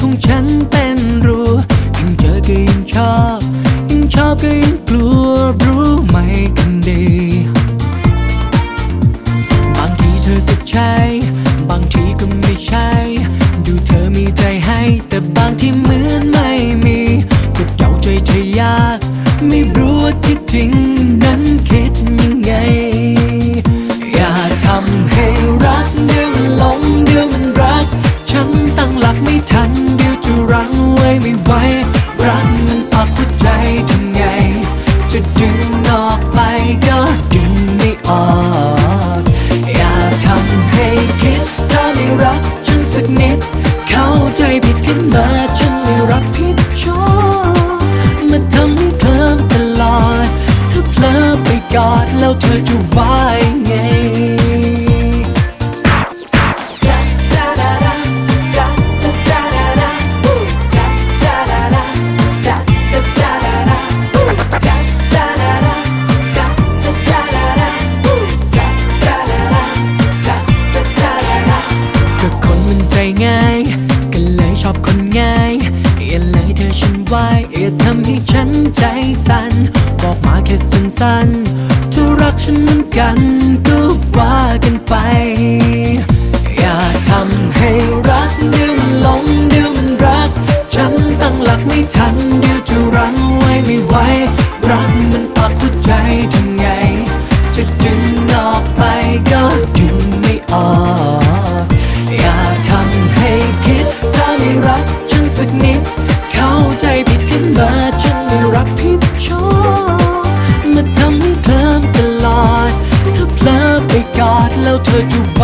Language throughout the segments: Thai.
ของฉันเป็นรูยิ่งเจอก็ยิ่งชอบ ยิ่งชอบก็ยิ่งกลัวรู้ไหมกันดี บางทีเธอติดใจบางทีก็ไม่ใช่ ดูเธอมีใจให้ แต่บางที่เหมือนไม่มีก็เจ้าใจเธอยาก ไม่รู้ว่าที่จริงนั้นคิดยังไง I'll tell you why. อย่าทำให้ฉันใจสั่นบอกมาแค่สั้นๆถ้ารักฉันเหมือนกันก็ว่ากันไป อย่าทำให้รักเดี๋ยวมันหลงเดี๋ยวมันรัก ฉันตั้งหลักไม่ทันเดี๋ยวจะรั้งไว้ไม่ไหว that you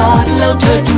giọt lâu trời